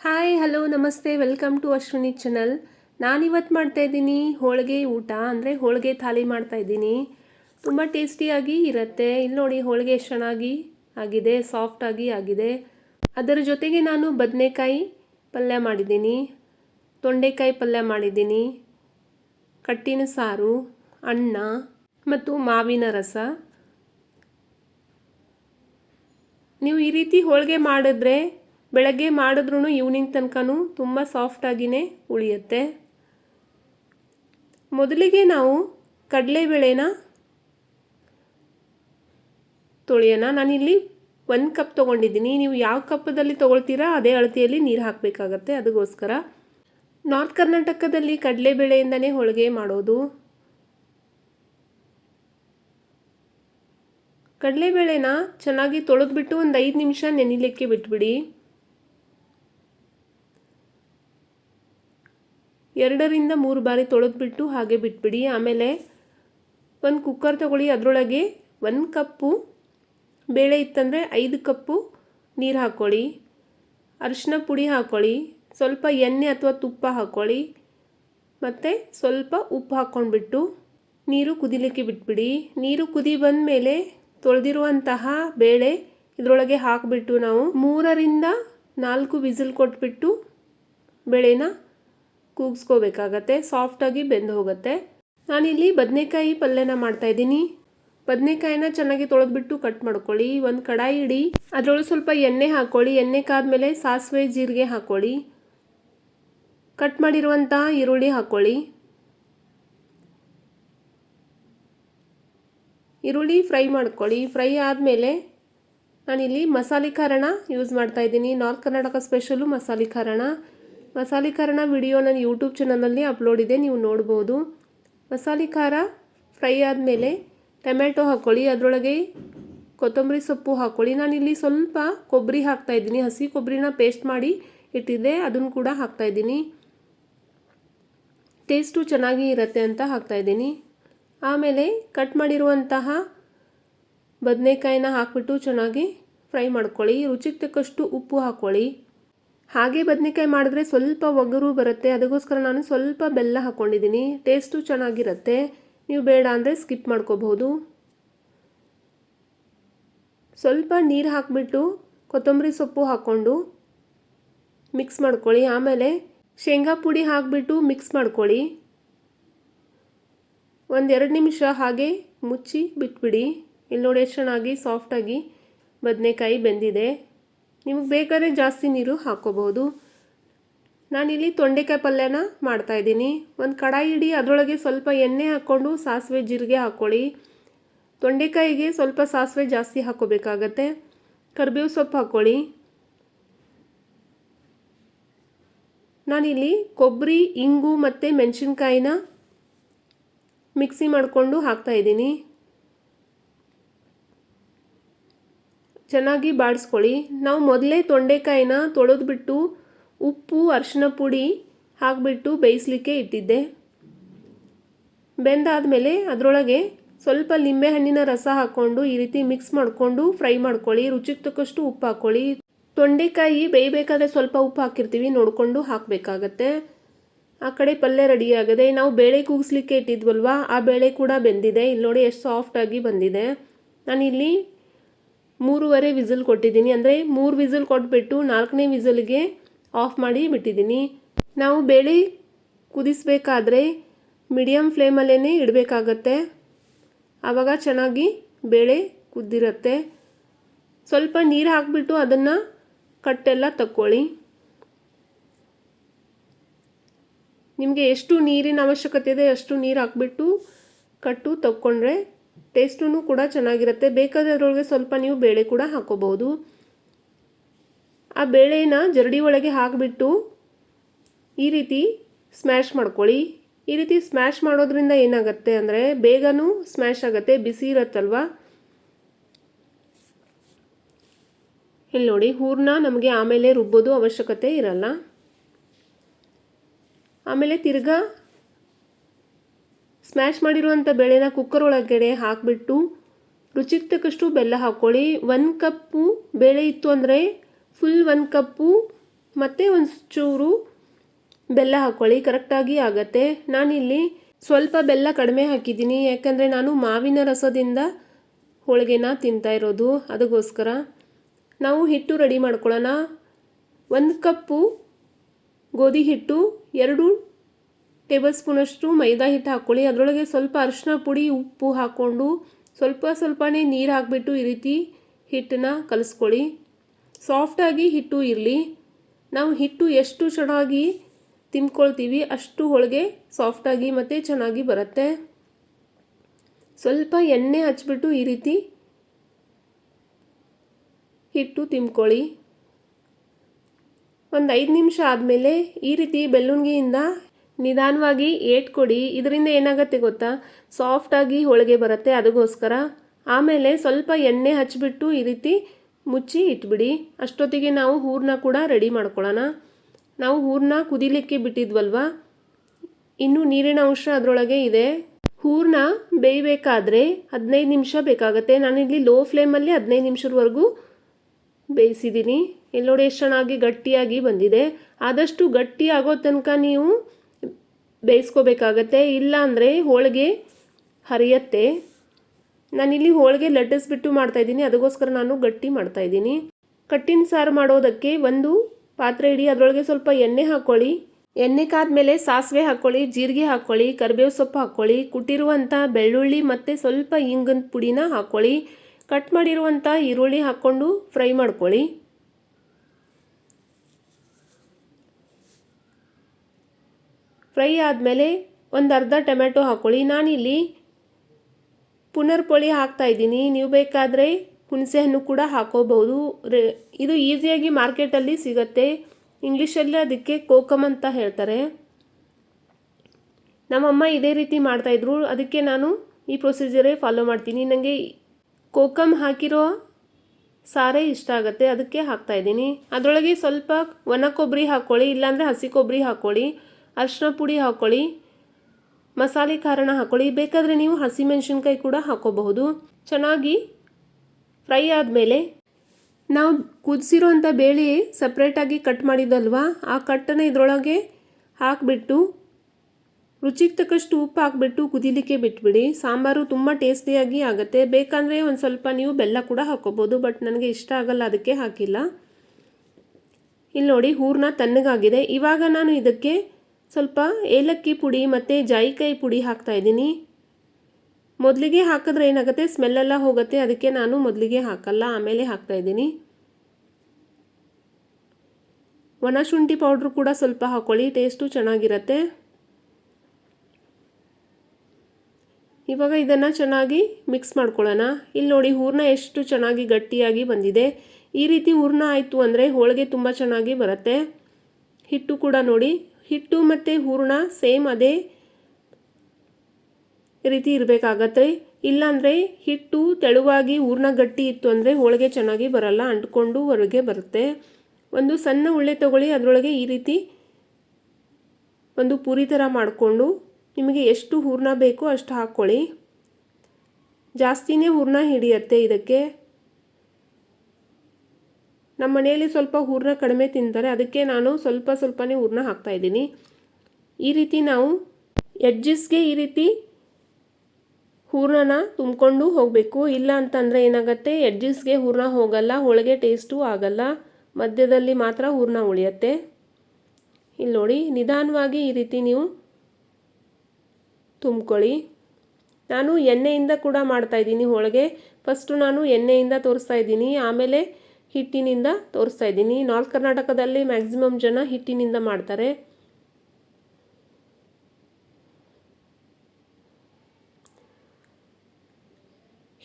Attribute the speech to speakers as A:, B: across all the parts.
A: Hi hello ನಮಸ್ತೆ welcome to Ashwini channel ನಾನಿವತ್ತು ಮಾಡ್ತಾ ಇದ್ದೀನಿ ಹೋಳಿಗೆ ಊಟ, ಅಂದರೆ ಹೋಳಿಗೆ ಥಾಲಿ ಮಾಡ್ತಾ ಇದ್ದೀನಿ. ತುಂಬ ಟೇಸ್ಟಿಯಾಗಿ ಇರುತ್ತೆ. ಇಲ್ಲಿ ನೋಡಿ, ಹೋಳಿಗೆ ಚೆನ್ನಾಗಿ ಆಗಿದೆ ಸಾಫ್ಟಾಗಿ ಆಗಿದೆ. ಅದರ ಜೊತೆಗೆ ನಾನು ಬದನೆಕಾಯಿ ಪಲ್ಯ ಮಾಡಿದ್ದೀನಿ. ತೊಂಡೆಕಾಯಿ ಪಲ್ಯ ಮಾಡಿದ್ದೀನಿ. ಕಟ್ಟಿನ ಸಾರು, ಅನ್ನ ಮತ್ತು ಮಾವಿನ ರಸ. ನೀವು ಈ ರೀತಿ ಹೋಳಿಗೆ ಮಾಡಿದ್ರೆ ಬೆಳಗ್ಗೆ ಮಾಡಿದ್ರೂ ಈವ್ನಿಂಗ್ ತನಕನೂ ತುಂಬ ಸಾಫ್ಟಾಗಿಯೇ ಉಳಿಯುತ್ತೆ. ಮೊದಲಿಗೆ ನಾವು ಕಡಲೆಬೇಳೆನ ತೊಳೆಯೋಣ. ನಾನಿಲ್ಲಿ ಒಂದು ಕಪ್ ತೊಗೊಂಡಿದ್ದೀನಿ. ನೀವು ಯಾವ ಕಪ್ಪದಲ್ಲಿ ತೊಗೊಳ್ತೀರಾ ಅದೇ ಅಳತೆಯಲ್ಲಿ ನೀರು ಹಾಕಬೇಕಾಗತ್ತೆ. ಅದಕ್ಕೋಸ್ಕರ ನಾರ್ತ್ ಕರ್ನಾಟಕದಲ್ಲಿ ಕಡಲೆಬೇಳೆಯಿಂದನೇ ಹೋಳಿಗೆ ಮಾಡೋದು. ಕಡಲೆಬೇಳೆನ ಚೆನ್ನಾಗಿ ತೊಳೆದ್ಬಿಟ್ಟು ಒಂದು ಐದು ನಿಮಿಷ ನೆನಿಲಿಕ್ಕೆ ಬಿಟ್ಬಿಡಿ. ಎರಡರಿಂದ ಮೂರು ಬಾರಿ ತೊಳೆದ್ಬಿಟ್ಟು ಹಾಗೆ ಬಿಟ್ಬಿಡಿ. ಆಮೇಲೆ ಒಂದು ಕುಕ್ಕರ್ ತೊಗೊಳ್ಳಿ, ಅದರೊಳಗೆ ಒಂದು ಕಪ್ಪು ಬೇಳೆ ಇತ್ತಂದರೆ ಐದು ಕಪ್ಪು ನೀರು ಹಾಕ್ಕೊಳ್ಳಿ. ಅರಿಶಿನ ಪುಡಿ ಹಾಕ್ಕೊಳ್ಳಿ, ಸ್ವಲ್ಪ ಎಣ್ಣೆ ಅಥವಾ ತುಪ್ಪ ಹಾಕ್ಕೊಳ್ಳಿ, ಮತ್ತು ಸ್ವಲ್ಪ ಉಪ್ಪು ಹಾಕ್ಕೊಂಡ್ಬಿಟ್ಟು ನೀರು ಕುದಿಲಿಕ್ಕೆ ಬಿಟ್ಬಿಡಿ. ನೀರು ಕುದಿ ಬಂದ ಮೇಲೆ ತೊಳೆದಿರುವಂತಹ ಬೇಳೆ ಇದರೊಳಗೆ ಹಾಕಿಬಿಟ್ಟು ನಾವು ಮೂರರಿಂದ ನಾಲ್ಕು ವಿಸಿಲ್ ಕೊಟ್ಬಿಟ್ಟು ಬೇಳೆನ ಕೂಗಿಸ್ಕೋಬೇಕಾಗತ್ತೆ ಸಾಫ್ಟಾಗಿ ಬೆಂದು ಹೋಗುತ್ತೆ. ನಾನಿಲ್ಲಿ ಬದನೆಕಾಯಿ ಪಲ್ಯನ ಮಾಡ್ತಾಯಿದ್ದೀನಿ ಬದನೆಕಾಯಿನ ಚೆನ್ನಾಗಿ ತೊಳೆದ್ಬಿಟ್ಟು ಕಟ್ ಮಾಡ್ಕೊಳ್ಳಿ. ಒಂದು ಕಡಾಯಿ ಇಡಿ. ಅದರೊಳಗೆ ಸ್ವಲ್ಪ ಎಣ್ಣೆ ಹಾಕ್ಕೊಳ್ಳಿ ಎಣ್ಣೆ ಕಾದ್ಮೇಲೆ ಸಾಸಿವೆ, ಜೀರಿಗೆ ಹಾಕ್ಕೊಳ್ಳಿ ಕಟ್ ಮಾಡಿರುವಂಥ ಈರುಳ್ಳಿ ಹಾಕ್ಕೊಳ್ಳಿ ಈರುಳ್ಳಿ ಫ್ರೈ ಮಾಡ್ಕೊಳ್ಳಿ. ಫ್ರೈ ಆದಮೇಲೆ ನಾನಿಲ್ಲಿ ಮಸಾಲೆ ಖಾರಣ ಯೂಸ್ ಮಾಡ್ತಾ ಇದ್ದೀನಿ. ನಾರ್ತ್ ಕರ್ನಾಟಕ ಸ್ಪೆಷಲು ಮಸಾಲೆ ಖಾರಣ ಮಸಾಲೆ ಖಾರಣ ವಿಡಿಯೋ ನನ್ನ ಯೂಟ್ಯೂಬ್ ಚಾನಲಲ್ಲಿ ಅಪ್ಲೋಡ್ ಇದೆ, ನೀವು ನೋಡ್ಬೋದು. ಮಸಾಲೆ ಖಾರ ಫ್ರೈ ಆದಮೇಲೆ ಟೊಮೆಟೊ ಹಾಕ್ಕೊಳ್ಳಿ ಅದರೊಳಗೆ ಕೊತ್ತಂಬರಿ ಸೊಪ್ಪು ಹಾಕ್ಕೊಳ್ಳಿ ನಾನಿಲ್ಲಿ ಸ್ವಲ್ಪ ಕೊಬ್ಬರಿ ಹಾಕ್ತಾಯಿದ್ದೀನಿ ಹಸಿ ಕೊಬ್ಬರಿನ ಪೇಸ್ಟ್ ಮಾಡಿ ಇಟ್ಟಿದ್ದೆ, ಅದನ್ನು ಕೂಡ ಹಾಕ್ತಾಯಿದ್ದೀನಿ ಟೇಸ್ಟು ಚೆನ್ನಾಗಿ ಇರುತ್ತೆ ಅಂತ ಹಾಕ್ತಾಯಿದ್ದೀನಿ ಆಮೇಲೆ ಕಟ್ ಮಾಡಿರುವಂತಹ ಬದನೆಕಾಯಿನ ಹಾಕ್ಬಿಟ್ಟು ಚೆನ್ನಾಗಿ ಫ್ರೈ ಮಾಡ್ಕೊಳ್ಳಿ. ರುಚಿಗೆ ತಕ್ಕಷ್ಟು ಉಪ್ಪು ಹಾಕ್ಕೊಳ್ಳಿ ಹಾಗೆ ಬದನೆಕಾಯಿ ಮಾಡಿದ್ರೆ ಸ್ವಲ್ಪ ಒಗರು ಬರುತ್ತೆ. ಅದಕ್ಕೋಸ್ಕರ ನಾನು ಸ್ವಲ್ಪ ಬೆಲ್ಲ ಹಾಕ್ಕೊಂಡಿದ್ದೀನಿ ಟೇಸ್ಟು ಚೆನ್ನಾಗಿರುತ್ತೆ. ನೀವು ಬೇಡ ಅಂದರೆ ಸ್ಕಿಪ್ ಮಾಡ್ಕೋಬಹುದು. ಸ್ವಲ್ಪ ನೀರು ಹಾಕಿಬಿಟ್ಟು ಕೊತ್ತಂಬರಿ ಸೊಪ್ಪು ಹಾಕ್ಕೊಂಡು ಮಿಕ್ಸ್ ಮಾಡ್ಕೊಳ್ಳಿ. ಆಮೇಲೆ ಶೇಂಗಾ ಪುಡಿ ಹಾಕಿಬಿಟ್ಟು ಮಿಕ್ಸ್ ಮಾಡ್ಕೊಳ್ಳಿ. ಒಂದೆರಡು ನಿಮಿಷ ಹಾಗೆ ಮುಚ್ಚಿ ಬಿಟ್ಬಿಡಿ. ಇಲ್ಲಿ ನೋಡಿ ಎಷ್ಟು ಚೆನ್ನಾಗಿ ಸಾಫ್ಟಾಗಿ ಬದನೆಕಾಯಿ ಬೆಂದಿದೆ. ನಿಮಗೆ ಬೇಕಾದ್ರೆ ಜಾಸ್ತಿ ನೀರು ಹಾಕ್ಕೋಬೋದು ನಾನಿಲ್ಲಿ ತೊಂಡೆಕಾಯಿ ಪಲ್ಯನ ಮಾಡ್ತಾಯಿದ್ದೀನಿ ಒಂದು ಕಡಾಯಿ ಇಡಿ ಅದರೊಳಗೆ ಸ್ವಲ್ಪ ಎಣ್ಣೆ ಹಾಕ್ಕೊಂಡು ಸಾಸಿವೆ ಜೀರಿಗೆ ಹಾಕ್ಕೊಳ್ಳಿ ತೊಂಡೆಕಾಯಿಗೆ ಸ್ವಲ್ಪ ಸಾಸಿವೆ ಜಾಸ್ತಿ ಹಾಕ್ಕೋಬೇಕಾಗತ್ತೆ ಕರಿಬೇವು ಸೊಪ್ಪು ಹಾಕ್ಕೊಳ್ಳಿ ನಾನಿಲ್ಲಿ ಕೊಬ್ಬರಿ, ಇಂಗು ಮತ್ತು ಮೆಣಸಿನ್ಕಾಯಿನ ಮಿಕ್ಸಿ ಮಾಡಿಕೊಂಡು ಹಾಕ್ತಾಯಿದ್ದೀನಿ ಚೆನ್ನಾಗಿ ಬಾಡಿಸ್ಕೊಳ್ಳಿ. ನಾವು ಮೊದಲೇ ತೊಂಡೆಕಾಯಿನ ತೊಳೆದ್ಬಿಟ್ಟು ಉಪ್ಪು ಅರಿಶಿನ ಪುಡಿ ಹಾಕಿಬಿಟ್ಟು ಬೇಯಿಸ್ಲಿಕ್ಕೆ ಇಟ್ಟಿದ್ದೆ. ಬೆಂದಾದಮೇಲೆ ಅದರೊಳಗೆ ಸ್ವಲ್ಪ ನಿಂಬೆಹಣ್ಣಿನ ರಸ ಹಾಕ್ಕೊಂಡು ಈ ರೀತಿ ಮಿಕ್ಸ್ ಮಾಡಿಕೊಂಡು ಫ್ರೈ ಮಾಡ್ಕೊಳ್ಳಿ. ರುಚಿಗೆ ತಕ್ಕಷ್ಟು ಉಪ್ಪು ಹಾಕ್ಕೊಳ್ಳಿ. ತೊಂಡೆಕಾಯಿ ಬೇಯಬೇಕಾದ್ರೆ ಸ್ವಲ್ಪ ಉಪ್ಪು ಹಾಕಿರ್ತೀವಿ. ನೋಡಿಕೊಂಡು ಹಾಕಬೇಕಾಗತ್ತೆ. ಆ ಕಡೆ ಪಲ್ಯ ರೆಡಿ ಆಗಿದೆ ನಾವು ಬೇಳೆ ಕೂಗಿಸ್ಲಿಕ್ಕೆ ಇಟ್ಟಿದ್ವಲ್ವಾ? ಆ ಬೇಳೆ ಕೂಡ ಬೆಂದಿದೆ. ಇಲ್ಲಿ ನೋಡಿ ಎಷ್ಟು ಸಾಫ್ಟಾಗಿ ಬಂದಿದೆ. ನಾನಿಲ್ಲಿ ಮೂರುವರೆ ವಿಸಿಲ್ ಕೊಟ್ಟಿದ್ದೀನಿ. ಅಂದರೆ ಮೂರು ವಿಸಿಲ್ ಕೊಟ್ಬಿಟ್ಟು ನಾಲ್ಕನೇ ವಿಸಿಲ್ಗೆ ಆಫ್ ಮಾಡಿ ಬಿಟ್ಟಿದ್ದೀನಿ. ನಾವು ಬೇಳೆ ಕುದಿಸ್ಬೇಕಾದ್ರೆ ಮೀಡಿಯಮ್ ಫ್ಲೇಮಲ್ಲೇ ಇಡಬೇಕಾಗತ್ತೆ. ಆವಾಗ ಚೆನ್ನಾಗಿ ಬೇಳೆ ಕುದ್ದಿರುತ್ತೆ. ಸ್ವಲ್ಪ ನೀರು ಹಾಕಿಬಿಟ್ಟು ಅದನ್ನು ಕಟ್ಟೆಲ್ಲ ತಕ್ಕೊಳ್ಳಿ. ನಿಮಗೆ ಎಷ್ಟು ನೀರಿನ ಅವಶ್ಯಕತೆ ಇದೆ ಅಷ್ಟು ನೀರು ಹಾಕ್ಬಿಟ್ಟು ಕಟ್ಟು ತಕ್ಕೊಂಡ್ರೆ ಟೇಸ್ಟೂ ಕೂಡ ಚೆನ್ನಾಗಿರುತ್ತೆ. ಬೇಕಾದರೆ ಅದರೊಳಗೆ ಸ್ವಲ್ಪ ನೀವು ಬೇಳೆ ಕೂಡ ಹಾಕೋಬಹುದು. ಆ ಬೇಳೆನ ಜರಡಿ ಒಳಗೆ ಹಾಕಿಬಿಟ್ಟು ಈ ರೀತಿ ಸ್ಮ್ಯಾಶ್ ಮಾಡ್ಕೊಳ್ಳಿ. ಈ ರೀತಿ ಸ್ಮ್ಯಾಶ್ ಮಾಡೋದ್ರಿಂದ ಏನಾಗುತ್ತೆ ಅಂದರೆ ಬೇಗನೂ ಸ್ಮ್ಯಾಶ್ ಆಗುತ್ತೆ, ಬಿಸಿ ಇರುತ್ತಲ್ವ? ಇಲ್ಲಿ ನೋಡಿ, ಹೂರ್ಣ ನಮಗೆ ಆಮೇಲೆ ರುಬ್ಬೋದು ಅವಶ್ಯಕತೆ ಇರಲ್ಲ. ಆಮೇಲೆ ತಿರ್ಗಾ ಸ್ಮ್ಯಾಶ್ ಮಾಡಿರುವಂಥ ಬೇಳೆನ ಕುಕ್ಕರ್ ಒಳಗಡೆ ಹಾಕಿಬಿಟ್ಟು ರುಚಿಗೆ ತಕ್ಕಷ್ಟು ಬೆಲ್ಲ ಹಾಕ್ಕೊಳ್ಳಿ. ಒಂದು ಕಪ್ಪು ಬೇಳೆ ಇತ್ತು ಅಂದರೆ ಫುಲ್ ಒಂದು ಕಪ್ಪು, ಮತ್ತು ಒಂದು ಚೂರು ಬೆಲ್ಲ ಹಾಕ್ಕೊಳ್ಳಿ. ಕರೆಕ್ಟಾಗಿ ಆಗತ್ತೆ. ನಾನಿಲ್ಲಿ ಸ್ವಲ್ಪ ಬೆಲ್ಲ ಕಡಿಮೆ ಹಾಕಿದ್ದೀನಿ. ಯಾಕಂದರೆ ನಾನು ಮಾವಿನ ರಸದಿಂದ ಹೋಳಿಗೆನ ತಿಂತಾ ಇರೋದು. ಅದಕ್ಕೋಸ್ಕರ ನಾವು ಹಿಟ್ಟು ರೆಡಿ ಮಾಡ್ಕೊಳ್ಳೋಣ. ಒಂದು ಕಪ್ಪು ಗೋಧಿ ಹಿಟ್ಟು, ಎರಡು ಟೇಬಲ್ ಸ್ಪೂನಷ್ಟು ಮೈದಾ ಹಿಟ್ಟು ಹಾಕ್ಕೊಳ್ಳಿ. ಅದರೊಳಗೆ ಸ್ವಲ್ಪ ಅರಿಶಿನ ಪುಡಿ, ಉಪ್ಪು ಹಾಕ್ಕೊಂಡು ಸ್ವಲ್ಪ ಸ್ವಲ್ಪನೇ ನೀರು ಹಾಕಿಬಿಟ್ಟು ಈ ರೀತಿ ಹಿಟ್ಟನ್ನ ಕಲಿಸ್ಕೊಳ್ಳಿ. ಸಾಫ್ಟಾಗಿ ಹಿಟ್ಟು ಇರಲಿ. ನಾವು ಹಿಟ್ಟು ಎಷ್ಟು ಚೆನ್ನಾಗಿ ತಿಂದ್ಕೊಳ್ತೀವಿ ಅಷ್ಟು ಹೋಳಿಗೆ ಸಾಫ್ಟಾಗಿ ಮತ್ತು ಚೆನ್ನಾಗಿ ಬರುತ್ತೆ. ಸ್ವಲ್ಪ ಎಣ್ಣೆ ಹಚ್ಬಿಟ್ಟು ಈ ರೀತಿ ಹಿಟ್ಟು ತಿಂದ್ಕೊಳ್ಳಿ ಒಂದು ಐದು ನಿಮಿಷ ಆದಮೇಲೆ ಈ ರೀತಿ ಬೆಳ್ಳುಣ್ಗಿಯಿಂದ ನಿಧಾನವಾಗಿ ಏಟ್ ಕೊಡಿ ಇದರಿಂದ ಏನಾಗುತ್ತೆ ಗೊತ್ತಾ? ಸಾಫ್ಟಾಗಿ ಹೋಳಿಗೆ ಬರುತ್ತೆ ಅದಕ್ಕೋಸ್ಕರ. ಆಮೇಲೆ ಸ್ವಲ್ಪ ಎಣ್ಣೆ ಹಚ್ಚಿಬಿಟ್ಟು ಈ ರೀತಿ ಮುಚ್ಚಿ ಇಟ್ಬಿಡಿ. ಅಷ್ಟೊತ್ತಿಗೆ ನಾವು ಹೂರಣ ಕೂಡ ರೆಡಿ ಮಾಡ್ಕೊಳ್ಳೋಣ. ನಾವು ಹೂರಣ ಕುದಿಲಿಕ್ಕೆ ಬಿಟ್ಟಿದ್ವಲ್ವ? ಇನ್ನೂ ನೀರಿನ ಅಂಶ ಅದರೊಳಗೆ ಇದೆ. ಹೂರಣ ಬೇಯಬೇಕಾದ್ರೆ ಹದಿನೈದು ನಿಮಿಷ ಬೇಕಾಗುತ್ತೆ. ನಾನಿಲ್ಲಿ ಲೋ ಫ್ಲೇಮಲ್ಲಿ ಹದಿನೈದು ನಿಮಿಷದವರೆಗೂ ಬೇಯಿಸಿದ್ದೀನಿ. ಎಲ್ಲೋಡೆ ಎಷ್ಟು ಚೆನ್ನಾಗಿ ಗಟ್ಟಿಯಾಗಿ ಬಂದಿದೆ. ಆದಷ್ಟು ಗಟ್ಟಿ ಆಗೋ ತನಕ ನೀವು ಬೇಯಿಸ್ಕೋಬೇಕಾಗತ್ತೆ. ಇಲ್ಲ ಅಂದರೆ ಹೋಳಿಗೆ ಹರಿಯತ್ತೆ. ನಾನಿಲ್ಲಿ ಹೋಳಿಗೆ ಲಟ್ಟಿಸ್ಬಿಟ್ಟು ಮಾಡ್ತಾಯಿದ್ದೀನಿ ಅದಕ್ಕೋಸ್ಕರ ನಾನು ಗಟ್ಟಿ ಮಾಡ್ತಾಯಿದ್ದೀನಿ ಕಟ್ಟಿನ ಸಾರು ಮಾಡೋದಕ್ಕೆ ಒಂದು ಪಾತ್ರೆ ಇಡಿ. ಅದರೊಳಗೆ ಸ್ವಲ್ಪ ಎಣ್ಣೆ ಹಾಕ್ಕೊಳ್ಳಿ. ಎಣ್ಣೆ ಕಾದ್ಮೇಲೆ ಸಾಸಿವೆ ಹಾಕ್ಕೊಳ್ಳಿ, ಜೀರಿಗೆ ಹಾಕ್ಕೊಳ್ಳಿ ಕರಿಬೇವು ಸೊಪ್ಪು ಹಾಕ್ಕೊಳ್ಳಿ, ಕುಟ್ಟಿರುವಂಥ ಬೆಳ್ಳುಳ್ಳಿ ಮತ್ತು ಸ್ವಲ್ಪ ಇಂಗನ್ ಪುಡಿನ ಹಾಕ್ಕೊಳ್ಳಿ. ಕಟ್ ಮಾಡಿರುವಂಥ ಈರುಳ್ಳಿ ಹಾಕ್ಕೊಂಡು ಫ್ರೈ ಮಾಡ್ಕೊಳ್ಳಿ. ಫ್ರೈ ಆದಮೇಲೆ ಒಂದು ಅರ್ಧ ಟೊಮೆಟೊ ಹಾಕ್ಕೊಳ್ಳಿ ನಾನಿಲ್ಲಿ ಪುನರ್ಪೊಳಿ ಹಾಕ್ತಾಯಿದ್ದೀನಿ ನೀವು ಬೇಕಾದರೆ ಹುಣಸೆಹಣ್ಣು ಕೂಡ ಹಾಕೋಬಹುದು. ರೇ, ಇದು ಈಸಿಯಾಗಿ ಮಾರ್ಕೆಟಲ್ಲಿ ಸಿಗುತ್ತೆ. ಇಂಗ್ಲೀಷಲ್ಲಿ ಅದಕ್ಕೆ ಕೋಕಮ್ ಅಂತ ಹೇಳ್ತಾರೆ. ನಮ್ಮಮ್ಮ ಇದೇ ರೀತಿ ಮಾಡ್ತಾಯಿದ್ರು ಅದಕ್ಕೆ ನಾನು ಈ ಪ್ರೊಸೀಜರೇ ಫಾಲೋ ಮಾಡ್ತೀನಿ. ನನಗೆ ಕೋಕಮ್ ಹಾಕಿರೋ ಸಾರೇ ಇಷ್ಟ ಆಗುತ್ತೆ. ಅದಕ್ಕೆ ಹಾಕ್ತಾಯಿದ್ದೀನಿ ಅದರೊಳಗೆ ಸ್ವಲ್ಪ ಒಣ ಕೊಬ್ಬರಿ ಹಾಕ್ಕೊಳ್ಳಿ ಇಲ್ಲಾಂದರೆ ಹಸಿ ಕೊಬ್ಬರಿ ಹಾಕ್ಕೊಳ್ಳಿ ಅರಿಶಿನ ಪುಡಿ ಹಾಕ್ಕೊಳ್ಳಿ ಮಸಾಲೆ ಖಾರನ ಹಾಕ್ಕೊಳ್ಳಿ ಬೇಕಾದರೆ ನೀವು ಹಸಿಮೆಣಸಿನ್ಕಾಯಿ ಕೂಡ ಹಾಕ್ಕೋಬಹುದು ಚೆನ್ನಾಗಿ ಫ್ರೈ ಆದಮೇಲೆ ನಾವು ಕುದಿಸಿರೋಂಥ ಬೇಳೆ ಸಪ್ರೇಟಾಗಿ ಕಟ್ ಮಾಡಿದ್ದಲ್ವಾ? ಆ ಕಟ್ಟನ್ನು ಇದರೊಳಗೆ ಹಾಕಿಬಿಟ್ಟು ರುಚಿಗೆ ತಕ್ಕಷ್ಟು ಉಪ್ಪು ಹಾಕಿಬಿಟ್ಟು ಕುದಿಲಿಕ್ಕೆ ಬಿಟ್ಬಿಡಿ. ಸಾಂಬಾರು ತುಂಬ ಟೇಸ್ಟಿಯಾಗಿ ಆಗುತ್ತೆ. ಬೇಕಂದರೆ ಒಂದು ಸ್ವಲ್ಪ ನೀವು ಬೆಲ್ಲ ಕೂಡ ಹಾಕ್ಕೋಬೋದು ಬಟ್ ನನಗೆ ಇಷ್ಟ ಆಗಲ್ಲ, ಅದಕ್ಕೆ ಹಾಕಿಲ್ಲ. ಇಲ್ಲಿ ನೋಡಿ ಹೂರ್ನ ತಣ್ಣಗಾಗಿದೆ. ಇವಾಗ ನಾನು ಇದಕ್ಕೆ ಸ್ವಲ್ಪ ಏಲಕ್ಕಿ ಪುಡಿ ಮತ್ತು ಜಾಯಿಕಾಯಿ ಪುಡಿ ಹಾಕ್ತಾ ಇದ್ದೀನಿ. ಮೊದಲಿಗೆ ಹಾಕಿದ್ರೆ ಏನಾಗುತ್ತೆ? ಸ್ಮೆಲ್ಲೆಲ್ಲ ಹೋಗುತ್ತೆ. ಅದಕ್ಕೆ ನಾನು ಮೊದಲಿಗೆ ಹಾಕಲ್ಲ, ಆಮೇಲೆ ಹಾಕ್ತಾ ಇದ್ದೀನಿ. ಒಣ ಶುಂಠಿ ಪೌಡ್ರು ಕೂಡ ಸ್ವಲ್ಪ ಹಾಕ್ಕೊಳ್ಳಿ ಟೇಸ್ಟು ಚೆನ್ನಾಗಿರುತ್ತೆ. ಇವಾಗ ಇದನ್ನು ಚೆನ್ನಾಗಿ ಮಿಕ್ಸ್ ಮಾಡ್ಕೊಳ್ಳೋಣ. ಇಲ್ಲಿ ನೋಡಿ, ಹೂರ್ಣ ಎಷ್ಟು ಚೆನ್ನಾಗಿ ಗಟ್ಟಿಯಾಗಿ ಬಂದಿದೆ. ಈ ರೀತಿ ಹೂರ್ಣ ಆಯಿತು ಅಂದರೆ ಹೋಳಿಗೆ ತುಂಬ ಚೆನ್ನಾಗಿ ಬರುತ್ತೆ. ಹಿಟ್ಟು ಕೂಡ ನೋಡಿ. ಹಿಟ್ಟು ಮತ್ತು ಹೂರ್ಣ ಸೇಮ್ ಅದೇ ರೀತಿ ಇರಬೇಕಾಗತ್ತೆ. ಇಲ್ಲಾಂದರೆ ಹಿಟ್ಟು ತೆಳುವಾಗಿ ಹೂರ್ಣ ಗಟ್ಟಿ ಇತ್ತು ಅಂದರೆ ಹೋಳಿಗೆ ಚೆನ್ನಾಗಿ ಬರಲ್ಲ, ಅಂಟ್ಕೊಂಡು ಹೊರಗೆ ಬರುತ್ತೆ. ಒಂದು ಸಣ್ಣ ಉಳ್ಳೆ ತಗೊಳ್ಳಿ, ಅದರೊಳಗೆ ಈ ರೀತಿ ಒಂದು ಪೂರಿ ಥರ ಮಾಡಿಕೊಂಡು ನಿಮಗೆ ಎಷ್ಟು ಹೂರ್ಣ ಬೇಕೋ ಅಷ್ಟು ಹಾಕ್ಕೊಳ್ಳಿ. ಜಾಸ್ತಿನೇ ಹೂರ್ಣ ಹಿಡಿಯತ್ತೆ ಇದಕ್ಕೆ. ನಮ್ಮ ಮನೆಯಲ್ಲಿ ಸ್ವಲ್ಪ ಹೂರ್ಣ ಕಡಿಮೆ ತಿಂತಾರೆ. ಅದಕ್ಕೆ ನಾನು ಸ್ವಲ್ಪ ಸ್ವಲ್ಪನೇ ಹೂರ್ಣ ಹಾಕ್ತಾಯಿದ್ದೀನಿ ಈ ರೀತಿ ನಾವು ಎಡ್ಜಸ್ಗೆ ಈ ರೀತಿ ಹೂರ್ಣನ ತುಂಬಿಕೊಂಡು ಹೋಗಬೇಕು. ಇಲ್ಲ ಅಂತಂದರೆ ಏನಾಗುತ್ತೆ? ಎಡ್ಜಸ್ಗೆ ಹೂರ್ಣ ಹೋಗಲ್ಲ ಹೋಳಿಗೆ ಟೇಸ್ಟು ಆಗಲ್ಲ. ಮಧ್ಯದಲ್ಲಿ ಮಾತ್ರ ಹೂರ್ಣ ಉಳಿಯುತ್ತೆ. ಇಲ್ಲಿ ನೋಡಿ, ನಿಧಾನವಾಗಿ ಈ ರೀತಿ ನೀವು ತುಂಬ್ಕೊಳ್ಳಿ. ನಾನು ಎಣ್ಣೆಯಿಂದ ಕೂಡ ಮಾಡ್ತಾಯಿದ್ದೀನಿ ಹೋಳಿಗೆ ಫಸ್ಟು ನಾನು ಎಣ್ಣೆಯಿಂದ ತೋರಿಸ್ತಾ ಇದ್ದೀನಿ. ಆಮೇಲೆ ಹಿಟ್ಟಿನಿಂದ ತೋರಿಸ್ತಾ ಇದ್ದೀನಿ. ನಾರ್ತ್ ಕರ್ನಾಟಕದಲ್ಲಿ ಮ್ಯಾಕ್ಸಿಮಮ್ ಜನ ಹಿಟ್ಟಿನಿಂದ ಮಾಡ್ತಾರೆ.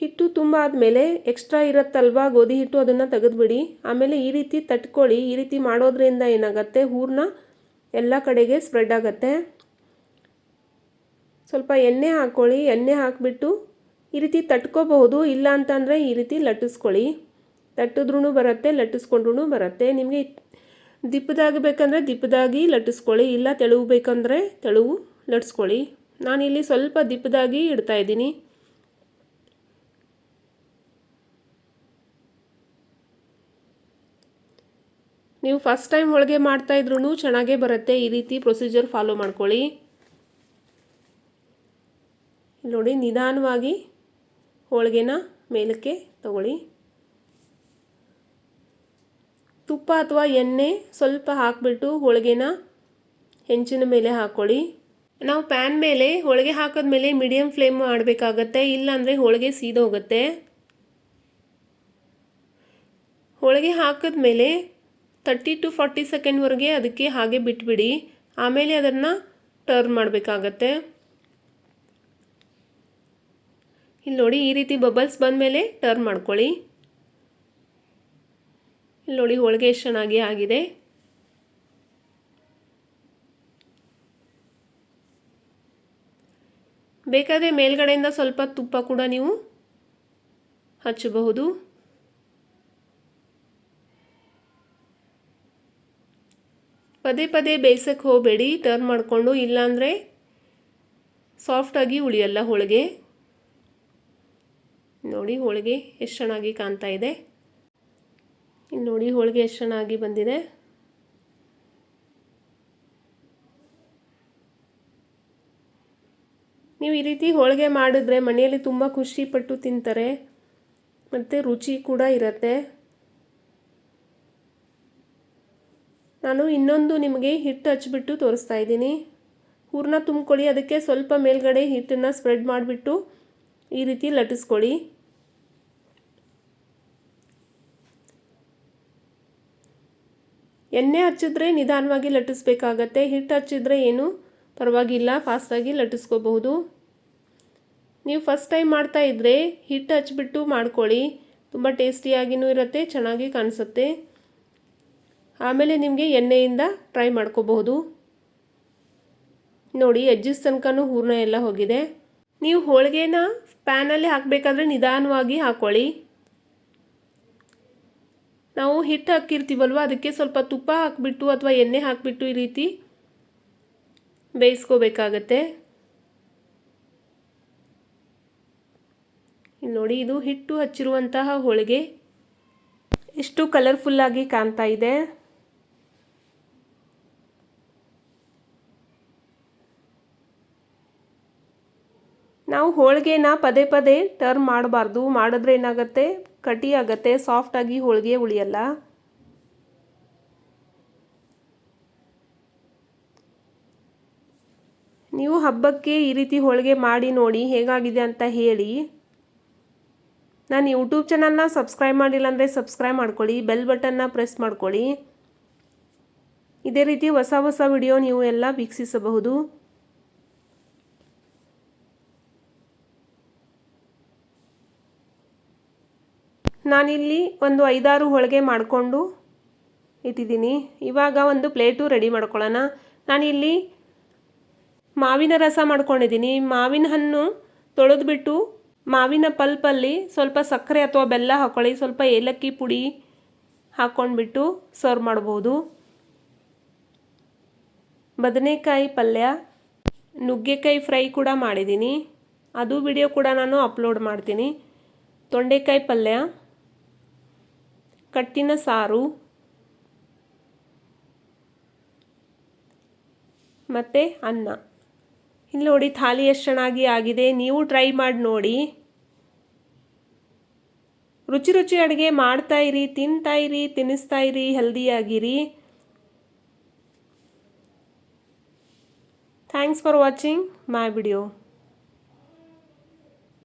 A: ಹಿಟ್ಟು ತುಂಬ ಆದಮೇಲೆ ಎಕ್ಸ್ಟ್ರಾ ಇರುತ್ತಲ್ವಾ? ಗೋಧಿ ಹಿಟ್ಟು ಅದನ್ನು ತೆಗೆದುಬಿಡಿ. ಆಮೇಲೆ ಈ ರೀತಿ ತಟ್ಕೊಳ್ಳಿ. ಈ ರೀತಿ ಮಾಡೋದ್ರಿಂದ ಏನಾಗುತ್ತೆ? ಹೂರ್ನ ಎಲ್ಲ ಕಡೆಗೆ ಸ್ಪ್ರೆಡ್ ಆಗುತ್ತೆ. ಸ್ವಲ್ಪ ಎಣ್ಣೆ ಹಾಕ್ಕೊಳ್ಳಿ ಎಣ್ಣೆ ಹಾಕಿಬಿಟ್ಟು ಈ ರೀತಿ ತಟ್ಕೋಬಹುದು. ಇಲ್ಲ ಅಂತಂದರೆ ಈ ರೀತಿ ಲಟ್ಟಿಸ್ಕೊಳ್ಳಿ. ತಟ್ಟಿದ್ರೂ ಬರುತ್ತೆ ಲಟ್ಟಿಸ್ಕೊಂಡ್ರೂ ಬರುತ್ತೆ. ನಿಮಗೆ ದಿಪ್ಪದಾಗಿ ಬೇಕಂದರೆ ದಿಪ್ಪದಾಗಿ ಲಟ್ಟಿಸ್ಕೊಳ್ಳಿ, ಇಲ್ಲ ತೆಳುವು ಬೇಕಂದರೆ ತೆಳುವು ಲಟ್ಸ್ಕೊಳ್ಳಿ ನಾನಿಲ್ಲಿ ಸ್ವಲ್ಪ ದಿಪ್ಪದಾಗಿ ಇಡ್ತಾಯಿದ್ದೀನಿ ನೀವು ಫಸ್ಟ್ ಟೈಮ್ ಹೋಳಿಗೆ ಮಾಡ್ತಾ ಇದ್ರೂ ಚೆನ್ನಾಗೇ ಬರುತ್ತೆ. ಈ ರೀತಿ ಪ್ರೊಸೀಜರ್ ಫಾಲೋ ಮಾಡ್ಕೊಳ್ಳಿ. ನೋಡಿ, ನಿಧಾನವಾಗಿ ಹೋಳಿಗೆನ ಮೇಲಕ್ಕೆ ತಗೊಳ್ಳಿ. ತುಪ್ಪ ಅಥವಾ ಎಣ್ಣೆ ಸ್ವಲ್ಪ ಹಾಕಿಬಿಟ್ಟು ಹೋಳಿಗೆನ ಹೆಂಚಿನ ಮೇಲೆ ಹಾಕ್ಕೊಳ್ಳಿ ನಾವು ಪ್ಯಾನ್ ಮೇಲೆ ಹೋಳಿಗೆ ಹಾಕಿದ್ಮೇಲೆ ಮೀಡಿಯಮ್ ಫ್ಲೇಮ್ ಮಾಡಬೇಕಾಗತ್ತೆ, ಇಲ್ಲಾಂದರೆ ಹೋಳಿಗೆ ಸೀದೋಗುತ್ತೆ ಹೋಳಿಗೆ ಹಾಕಿದ್ಮೇಲೆ ತರ್ಟಿ ಟು ಫಾರ್ಟಿ ಸೆಕೆಂಡ್ವರೆಗೆ ಅದಕ್ಕೆ ಹಾಗೆ ಬಿಟ್ಬಿಡಿ, ಆಮೇಲೆ ಅದನ್ನು ಟರ್ನ್ ಮಾಡಬೇಕಾಗತ್ತೆ. ಇಲ್ಲಿ ನೋಡಿ ಈ ರೀತಿ ಬಬಲ್ಸ್ ಬಂದಮೇಲೆ ಟರ್ನ್ ಮಾಡ್ಕೊಳ್ಳಿ. ಇಲ್ಲಿ ನೋಡಿ ಹೋಳಿಗೆ ಎಷ್ಟು ಚೆನ್ನಾಗಿ ಆಗಿದೆ. ಬೇಕಾದರೆ ಮೇಲ್ಗಡೆಯಿಂದ ಸ್ವಲ್ಪ ತುಪ್ಪ ಕೂಡ ನೀವು ಹಚ್ಚಬಹುದು. ಪದೇ ಪದೇ ಬೇಯಿಸಕ್ಕೆ ಹೋಗಬೇಡಿ ಟರ್ನ್ ಮಾಡಿಕೊಂಡು, ಇಲ್ಲಾಂದರೆ ಸಾಫ್ಟಾಗಿ ಉಳಿಯಲ್ಲ ಹೋಳಿಗೆ ನೋಡಿ ಹೋಳಿಗೆ ಎಷ್ಟು ಚೆನ್ನಾಗಿ ಕಾಣ್ತಾ ಇದೆ. ಇಲ್ಲಿ ನೋಡಿ, ಹೋಳಿಗೆ ಎಷ್ಟು ಚೆನ್ನಾಗಿ ಬಂದಿದೆ. ನೀವು ಈ ರೀತಿ ಹೋಳಿಗೆ ಮಾಡಿದ್ರೆ ಮನೆಯಲ್ಲಿ ತುಂಬ ಖುಷಿಪಟ್ಟು ತಿಂತಾರೆ. ಮತ್ತು ರುಚಿ ಕೂಡ ಇರುತ್ತೆ. ನಾನು ಇನ್ನೊಂದು ನಿಮಗೆ ಹಿಟ್ಟು ಹಚ್ಚಿಬಿಟ್ಟು ತೋರಿಸ್ತಾ ಇದ್ದೀನಿ. ಹೂರಣ ತುಂಬ್ಕೊಳ್ಳಿ, ಅದಕ್ಕೆ ಸ್ವಲ್ಪ ಮೇಲ್ಗಡೆ ಹಿಟ್ಟನ್ನು ಸ್ಪ್ರೆಡ್ ಮಾಡಿಬಿಟ್ಟು ಈ ರೀತಿ ಲಟ್ಟಿಸ್ಕೊಳ್ಳಿ. ಎಣ್ಣೆ ಹಚ್ಚಿದ್ರೆ ನಿಧಾನವಾಗಿ ಲಟ್ಟಿಸ್ಬೇಕಾಗತ್ತೆ. ಹಿಟ್ಟು ಹಚ್ಚಿದ್ರೆ ಏನು? ಪರವಾಗಿಲ್ಲ, ಫಾಸ್ಟಾಗಿ ಲಟ್ಟಿಸ್ಕೋಬಹುದು. ನೀವು ಫಸ್ಟ್ ಟೈಮ್ ಮಾಡ್ತಾ ಇದ್ದರೆ ಹಿಟ್ಟು ಹಚ್ಚಿಬಿಟ್ಟು ಮಾಡ್ಕೊಳ್ಳಿ. ತುಂಬ ಟೇಸ್ಟಿಯಾಗಿಯೂ ಇರುತ್ತೆ, ಚೆನ್ನಾಗಿ ಕಾಣಿಸುತ್ತೆ. ಆಮೇಲೆ ನಿಮಗೆ ಎಣ್ಣೆಯಿಂದ ಟ್ರೈ ಮಾಡ್ಕೋಬಹುದು. ನೋಡಿ ಎಜ್ಜಿಸ್ ತನಕನೂ ಹೂರ್ಣ ಎಲ್ಲ ಹೋಗಿದೆ. ನೀವು ಹೋಳಿಗೆನ ಪ್ಯಾನಲ್ಲಿ ಹಾಕಬೇಕಾದ್ರೆ ನಿಧಾನವಾಗಿ ಹಾಕ್ಕೊಳ್ಳಿ ನಾವು ಹಿಟ್ಟು ಹಾಕಿರ್ತೀವಲ್ವ? ಅದಕ್ಕೆ ಸ್ವಲ್ಪ ತುಪ್ಪ ಹಾಕಿಬಿಟ್ಟು ಅಥವಾ ಎಣ್ಣೆ ಹಾಕಿಬಿಟ್ಟು ಈ ರೀತಿ ಬೇಯಿಸ್ಕೋಬೇಕಾಗತ್ತೆ. ನೋಡಿ, ಇದು ಹಿಟ್ಟು ಹಚ್ಚಿರುವಂತಹ ಹೋಳಿಗೆ. ಎಷ್ಟು ಕಲರ್ಫುಲ್ಲಾಗಿ ಕಾಣ್ತಾ ಇದೆ. ನಾವು ಹೋಳಿಗೆನ ಪದೇ ಪದೇ ಟರ್ನ್ ಮಾಡಬಾರ್ದು. ಮಾಡಿದ್ರೆ ಏನಾಗುತ್ತೆ? ಕಟಿ ಆಗತ್ತೆ ಸಾಫ್ಟಾಗಿ ಹೋಳಿಗೆ ಉಳಿಯಲ್ಲ. ನೀವು ಹಬ್ಬಕ್ಕೆ ಈ ರೀತಿ ಹೋಳಿಗೆ ಮಾಡಿ ನೋಡಿ ಹೇಗಾಗಿದೆ ಅಂತ ಹೇಳಿ. ನಾನು ಯೂಟ್ಯೂಬ್ ಚಾನಲ್ನ ಸಬ್ಸ್ಕ್ರೈಬ್ ಮಾಡಿಲ್ಲ ಅಂದರೆ ಸಬ್ಸ್ಕ್ರೈಬ್ ಮಾಡ್ಕೊಳ್ಳಿ ಬೆಲ್ ಬಟನ್ನ ಪ್ರೆಸ್ ಮಾಡ್ಕೊಳ್ಳಿ. ಇದೇ ರೀತಿ ಹೊಸ ಹೊಸ ವಿಡಿಯೋ ನೀವು ಎಲ್ಲ ವೀಕ್ಷಿಸಬಹುದು. ನಾನಿಲ್ಲಿ ಒಂದು ಐದಾರು ಹೋಳಿಗೆ ಮಾಡಿಕೊಂಡು ಇಟ್ಟಿದ್ದೀನಿ. ಇವಾಗ ಒಂದು ಪ್ಲೇಟು ರೆಡಿ ಮಾಡ್ಕೊಳ್ಳೋಣ. ನಾನಿಲ್ಲಿ ಮಾವಿನ ರಸ ಮಾಡ್ಕೊಂಡಿದ್ದೀನಿ. ಮಾವಿನ ಹಣ್ಣು ತೊಳೆದ್ಬಿಟ್ಟು ಮಾವಿನ ಪಲ್ಪಲ್ಲಿ ಸ್ವಲ್ಪ ಸಕ್ಕರೆ ಅಥವಾ ಬೆಲ್ಲ ಹಾಕ್ಕೊಳ್ಳಿ ಸ್ವಲ್ಪ ಏಲಕ್ಕಿ ಪುಡಿ ಹಾಕ್ಕೊಂಡ್ಬಿಟ್ಟು ಸರ್ವ್ ಮಾಡ್ಬೋದು. ಬದನೆಕಾಯಿ ಪಲ್ಯ, ನುಗ್ಗೆಕಾಯಿ ಫ್ರೈ ಕೂಡ ಮಾಡಿದ್ದೀನಿ. ಅದು ವಿಡಿಯೋ ಕೂಡ ನಾನು ಅಪ್ಲೋಡ್ ಮಾಡ್ತೀನಿ. ತೊಂಡೆಕಾಯಿ ಪಲ್ಯ ಕಟ್ಟಿನ ಸಾರು. ಮತ್ತು ಅನ್ನ. ಇಲ್ಲಿ ನೋಡಿ ಥಾಲಿ ಎಷ್ಟು ಚೆನ್ನಾಗಿ ಆಗಿದೆ. ನೀವು ಟ್ರೈ ಮಾಡಿ ನೋಡಿ. ರುಚಿ ರುಚಿ ಅಡುಗೆ ಮಾಡ್ತಾ ಇರಿ, ತಿಂತಾ ಇರಿ ತಿನ್ನಿಸ್ತಾ ಇರಿ, ಹೆಲ್ದಿಯಾಗಿರಿ. Thanks for watching my video